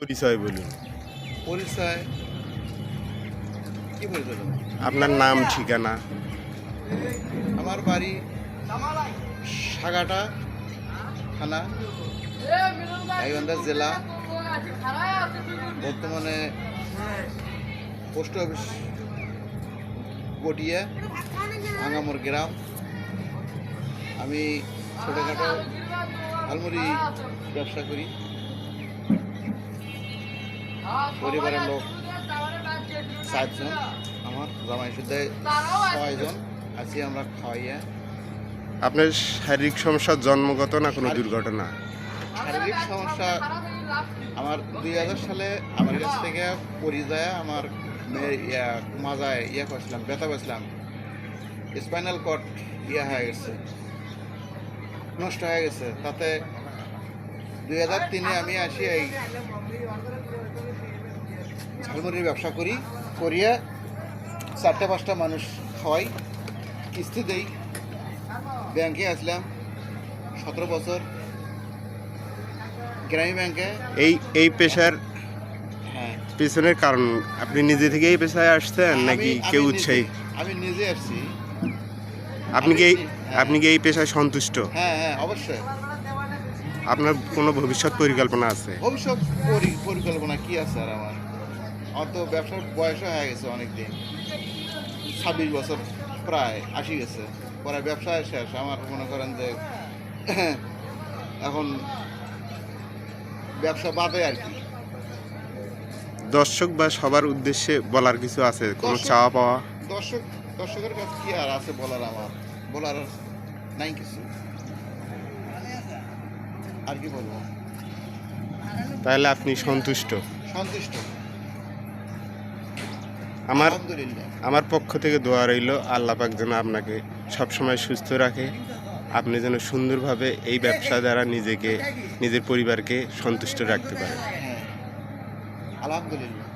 পরিচয় বলুন। পরিচয়? কি পরিচয় আপনার নাম ঠিকানা? আমার বাড়ি সাগাটা থানা গাইবান্ধা জেলা। বর্তমানে পোস্ট অফিস গটিয়া ভাঙামোর গ্রাম। আমি ছোটোখাটো আলমুড়ি ব্যবসা করি। পরিবারের লোক চারজন আমার জামাই শুদ্ধ ছয়জন। আছি আমরা খাওয়াইয়া আপনার শারীরিক সমস্যা জন্মগত না কোনো দুর্ঘটনা? শারীরিক সমস্যা আমার দুই হাজার সালে আমার কাছ থেকে পরিচয় আমার ইয়া মাজায় ইয়া করছিলাম ব্যথা করছিলাম। স্পাইনাল কট ইয়া হয়ে গেছে নষ্ট হয়ে গেছে। তাতে দুই হাজার তিনে আমি আসি এই ঝালমুড়ির ব্যবসা করি করিয়া চারটে পাঁচটা মানুষ খাওয়াই কিস্তি দেই। ব্যাংকে আসলাম সতেরো বছর। গ্রামীণ ব্যাংকে। এই এই পেশার হ্যাঁ। পেছনের কারণ আপনি নিজে থেকে এই পেশায় আসছেন নাকি কেউ উৎসাহী? আমি নিজে আসছি। আপনি কি হ্যাঁ। আপনি কি এই পেশায় সন্তুষ্ট? হ্যাঁ হ্যাঁ অবশ্যই। আপনার কোনো ভবিষ্যৎ পরিকল্পনা আছে? ভবিষ্যৎ পরি- পরিকল্পনা কি আছে আর আমার? আমার তো ব্যবসার বয়স হয়ে গেছে অনেক দিন ছাব্বিশ বছর প্রায় আসি গেছে। পরে ব্যবসায় শেষ। আমার মনে করেন যে এখন ব্যবসা বাদে আর কি। দর্শক বা সবার উদ্দেশ্যে বলার কিছু আছে? কোনো চাওয়া পাওয়া? দর্শক দর্শকের কাছে কি আর আছে বলার আমার? বলার নাই কিছু। আর কি বলব? তাহলে আপনি সন্তুষ্ট? সন্তুষ্ট। আমার আমার পক্ষ থেকে দোয়া রইল আল্লাহ পাক যেন আপনাকে সবসময় সুস্থ রাখে। আপনি যেন সুন্দরভাবে এই ব্যবসা দ্বারা নিজেকে নিজের পরিবারকে সন্তুষ্ট রাখতে পারেন। হ্যাঁ। আলহামদুলিল্লাহ।